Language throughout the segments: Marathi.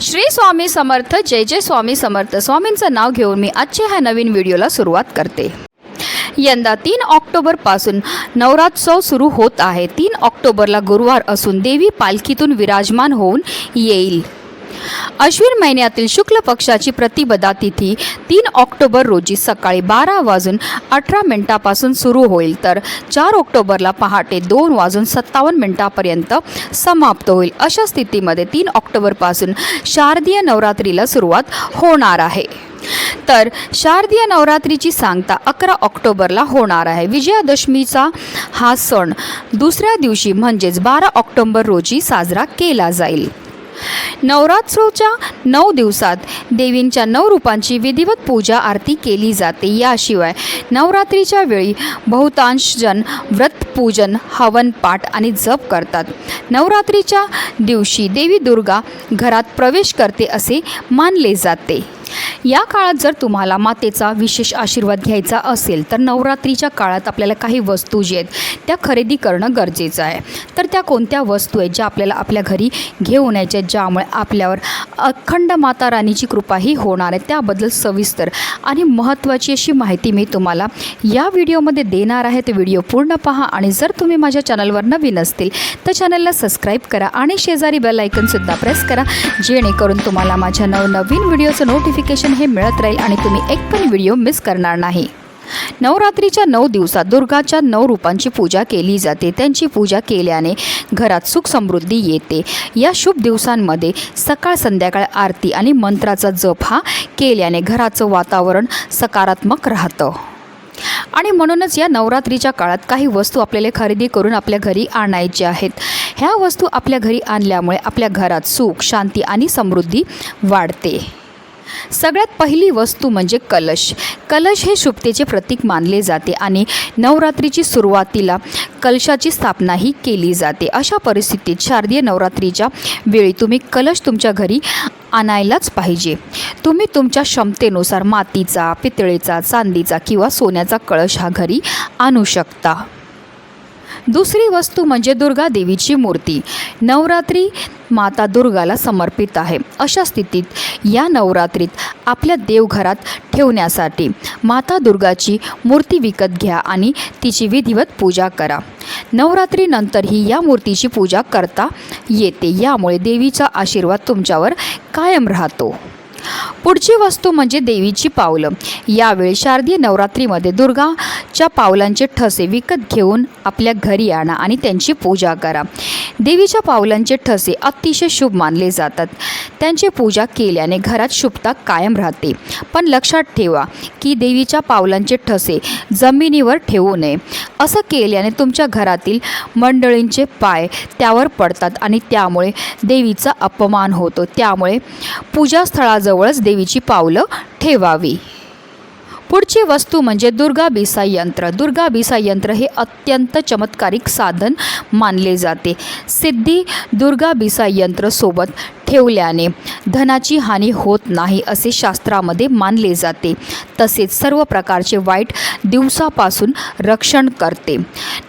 श्री स्वामी समर्थ जय जय स्वामी समर्थ. स्वामींचं नाव घेऊन मी आजच्या ह्या नवीन व्हिडिओला सुरुवात करते. यंदा तीन ऑक्टोबरपासून नवरात्रोत्सव सुरू होत आहे. तीन ऑक्टोबरला गुरुवार असून देवी पालखीतून विराजमान होऊन येईल. अश्विन महिन्यातील शुक्ल पक्षाची प्रतिपदा तिथी तीन ऑक्टोबर रोजी सकाळी बारा वाजून अठरा मिनिटापासून सुरू होईल. तर चार ऑक्टोबरला पहाटे दोन वाजून सत्तावन्न मिनिटापर्यंत समाप्त होईल. अशा स्थितीमध्ये तीन ऑक्टोबरपासून शारदीय नवरात्रीला सुरुवात होणार आहे. तर शारदीय नवरात्रीची सांगता अकरा ऑक्टोबरला होणार आहे. विजयादशमीचा हा सण दुसऱ्या दिवशी म्हणजेच बारा ऑक्टोबर रोजी साजरा केला जाईल. नवरात्रोच्या नऊ दिवसात देवींच्या नऊ रूपांची विधिवत पूजा आरती केली जाते. याशिवाय नवरात्रीच्या वेळी बहुतांश जण व्रत पूजन हवन पाठ आणि जप करतात. नवरात्रीच्या दिवशी देवी दुर्गा घरात प्रवेश करते असे मानले जाते. या काळात जर तुम्हाला मातेचा विशेष आशीर्वाद घ्यायचा असेल तर नवरात्रीच्या काळात आपल्याला काही वस्तू जे आहेत त्या खरेदी करणं गरजेचं आहे. तर त्या कोणत्या वस्तू आहेत ज्या आपल्याला आपल्या घरी घेऊन यायच्या ज्यामुळे आपल्यावर अखंड माता राणीची कृपाही होणार आहे त्याबद्दल सविस्तर आणि महत्त्वाची अशी माहिती मी तुम्हाला या व्हिडिओमध्ये देणार आहे. ते व्हिडिओ पूर्ण पहा आणि जर तुम्ही माझ्या चॅनलवर नवीन असतील तर चॅनलला सबस्क्राईब करा आणि शेजारी बेल आयकनसुद्धा प्रेस करा जेणेकरून तुम्हाला माझ्या नवनवीन व्हिडिओचं नोटिफिकेशन हे मिळत राहील आणि तुम्ही एक पण व्हिडिओ मिस करणार नाही. नवरात्रीच्या नऊ दिवसात दुर्गाच्या नऊ रूपांची पूजा केली जाते. त्यांची पूजा केल्याने घरात सुख समृद्धी येते. या शुभ दिवसांमध्ये सकाळ संध्याकाळ आरती आणि मंत्राचा जप हा केल्याने घराचं वातावरण सकारात्मक राहतं. आणि म्हणूनच या नवरात्रीच्या काळात काही वस्तू आपल्याला खरेदी करून आपल्या घरी आणायच्या आहेत. ह्या वस्तू आपल्या घरी आणल्यामुळे आपल्या घरात सुख शांती आणि समृद्धी वाढते. सगळ्यात पहिली वस्तू म्हणजे कलश. कलश हे शुभतेचे प्रतीक मानले जाते आणि नवरात्रीची सुरुवातीला कलशाची स्थापनाही केली जाते. अशा परिस्थितीत शारदीय नवरात्रीच्या वेळी तुम्ही कलश तुमच्या घरी आणायलाच पाहिजे. तुम्ही तुमच्या क्षमतेनुसार मातीचा पितळेचा चांदीचा किंवा सोन्याचा कळश हा घरी आणू शकता. दुसरी वस्तू म्हणजे दुर्गा देवीची मूर्ती. नवरात्री माता दुर्गाला समर्पित आहे. अशा स्थितीत या नवरात्रीत आपल्या देवघरात ठेवण्यासाठी माता दुर्गाची मूर्ती विकत घ्या आणि तिची विधिवत पूजा करा. नवरात्रीनंतरही या मूर्तीची पूजा करता येते. यामुळे देवीचा आशीर्वाद तुमच्यावर कायम राहतो. पुढची वस्तू म्हणजे देवीची पावलं. यावेळी शारदीय नवरात्रीमध्ये दुर्गा दुर्गाच्या पावलांचे ठसे विकत घेऊन आपल्या घरी आणा आणि त्यांची पूजा करा. देवीच्या पावलांचे ठसे अतिशय शुभ मानले जातात. त्यांची पूजा केल्याने घरात शुभता कायम राहते. पण लक्षात ठेवा की देवीच्या पावलांचे ठसे जमिनीवर ठेवू नये. असं केल्याने तुमच्या घरातील मंडळींचे पाय त्यावर पडतात आणि त्यामुळे देवीचा अपमान होतो. त्यामुळे पूजास्थळाजवळच देवीची पावलं ठेवावी. पुढची वस्तू म्हणजे दुर्गा बिसा यंत्र. दुर्गा बिसा यंत्र हे अत्यंत चमत्कारिक साधन मानले जाते. सिद्धी दुर्गा बिसा यंत्र सोबत ठेवल्याने धनाची हानी होत नाही असे शास्त्रामध्ये मानले जाते. तसेच सर्व प्रकारचे वाईट दिवसापासून रक्षण करते.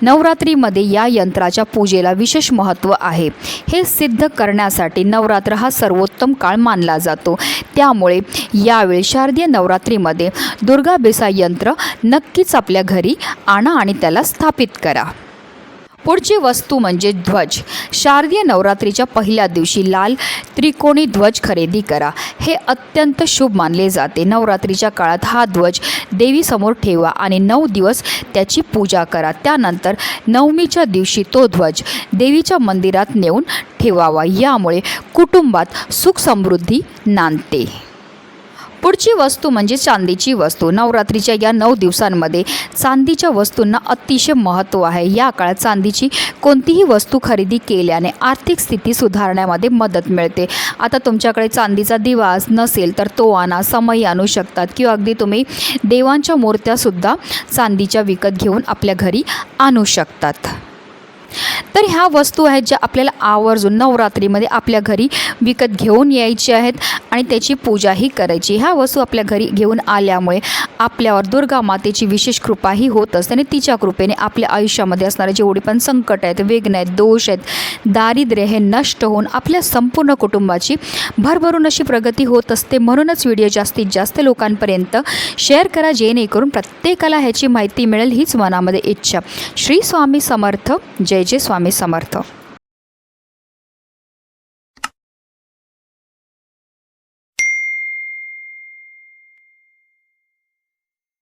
नवरात्रीमध्ये या यंत्राच्या पूजेला विशेष महत्त्व आहे. हे सिद्ध करण्यासाठी नवरात्र हा सर्वोत्तम काळ मानला जातो. त्यामुळे यावेळी शारदीय नवरात्रीमध्ये दुर्गा बेसा यंत्र नक्कीच आपल्या घरी आणा आणि त्याला स्थापित करा. पुढची वस्तू म्हणजे ध्वज. शारदीय नवरात्रीच्या पहिल्या दिवशी लाल त्रिकोणी ध्वज खरेदी करा. हे अत्यंत शुभ मानले जाते. नवरात्रीच्या काळात हा ध्वज देवीसमोर ठेवा आणि नऊ दिवस त्याची पूजा करा. त्यानंतर नवमीच्या दिवशी तो ध्वज देवीच्या मंदिरात नेऊन ठेवावा. यामुळे कुटुंबात सुख समृद्धी नांदते. पुढची वस्तू म्हणजे चांदीची वस्तू. नवरात्रीच्या या नऊ दिवसांमध्ये चांदीच्या वस्तूंना अतिशय महत्त्व आहे. या काळात चांदीची कोणतीही वस्तू खरेदी केल्याने आर्थिक स्थिती सुधारण्यामध्ये मदत मिळते. आता तुमच्याकडे चांदीचा दिवास नसेल तर तो आणा. समय आणू शकतात. किंवा अगदी तुम्ही देवांच्या मूर्त्यासुद्धा चांदीच्या विकत घेऊन आपल्या घरी आणू शकतात. तर ह्या वस्तू आहेत ज्या आपल्याला आवर्जून नवरात्रीमध्ये आपल्या घरी विकत घेऊन यायची आहेत आणि त्याची पूजाही करायची. ह्या वस्तू आपल्या घरी घेऊन आल्यामुळे आपल्यावर दुर्गा मातेची विशेष कृपाही होत असते आणि तिच्या कृपेने आपल्या आयुष्यामध्ये असणारे जेवढे पण संकट आहेत विघ्न आहेत दोष आहेत दारिद्र्य हे नष्ट होऊन आपल्या संपूर्ण कुटुंबाची भरभरून अशी प्रगती होत असते. म्हणूनच व्हिडिओ जास्तीत जास्त लोकांपर्यंत शेअर करा जेणेकरून प्रत्येकाला ह्याची माहिती मिळेल हीच मनामध्ये इच्छा. श्री स्वामी समर्थ. जय जय स्वामी समर्थ.